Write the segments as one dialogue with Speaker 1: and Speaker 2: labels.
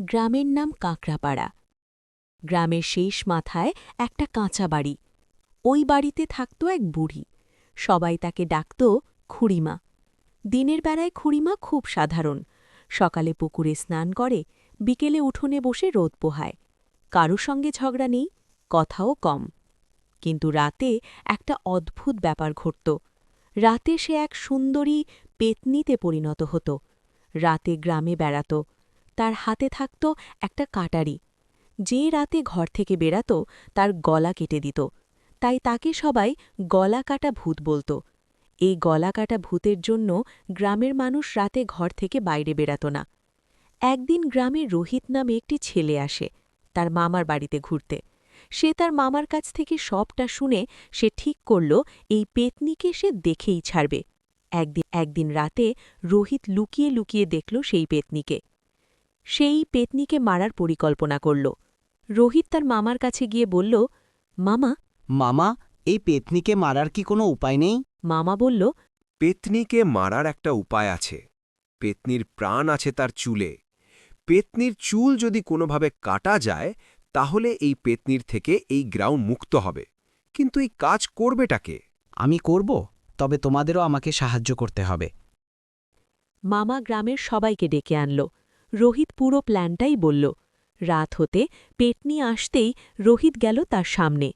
Speaker 1: গ্রামের নাম কাঁকড়াপাড়া। গ্রামের শেষ মাথায় একটা কাঁচা বাড়ি। ওই বাড়িতে থাকত এক বুড়ি। সবাই তাকে ডাকত খুড়িমা। দিনের বেলায় খুড়িমা খুব সাধারণ। সকালে পুকুরে স্নান করে, বিকেলে উঠোনে বসে রোদ পোহায়। কারও সঙ্গে ঝগড়া নেই, কথাও কম। কিন্তু রাতে একটা অদ্ভুত ব্যাপার ঘটত। রাতে সে এক সুন্দরী পেতনিতে পরিণত হতো। রাতে গ্রামে বেড়াত। তার হাতে থাকত একটা কাটারি। যে রাতে ঘর থেকে বেড়াত, তার গলা কেটে দিত। তাই তাকে সবাই গলা কাটা ভূত বলত। এই গলা কাটা ভূতের জন্য গ্রামের মানুষ রাতে ঘর থেকে বাইরে বেড়াত না। একদিন গ্রামে রোহিত নামে একটি ছেলে আসে, তার মামার বাড়িতে ঘুরতে। সে তার মামার কাছ থেকে সবটা শুনে সে ঠিক করল, এই পেতনিকে সে দেখেই ছাড়বে। একদিন একদিন রাতে রোহিত লুকিয়ে লুকিয়ে দেখল সেই পেতনিকে। সেই পেতনিকে মারার পরিকল্পনা করল। রোহিত তার মামার কাছে গিয়ে বলল মামা।
Speaker 2: মামা এই পেতনিকে মারার কি কোনো উপায় নেই?
Speaker 1: মামা বলল
Speaker 3: পেতনিকে মারার একটা উপায় আছে। পেতনির প্রাণ আছে তার চুলে। পেতনির চুল যদি কোনোভাবে কাটা যায় তাহলে এই পেতনির থেকে এই গ্রাউন্ড মুক্ত হবে। কিন্তু এই কাজ করবেটাকে
Speaker 2: আমি করব তবে তোমাদেরও আমাকে সাহায্য করতে হবে।
Speaker 1: মামা গ্রামের সবাইকে ডেকে আনল। রোহিত পুরো প্ল্যানটাই বলল। রাত হতে পেটনি আসতেই রোহিত গেল তার সামনে।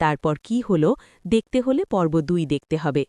Speaker 1: তারপর কি হল দেখতে হলে পর্ব দুই দেখতে হবে।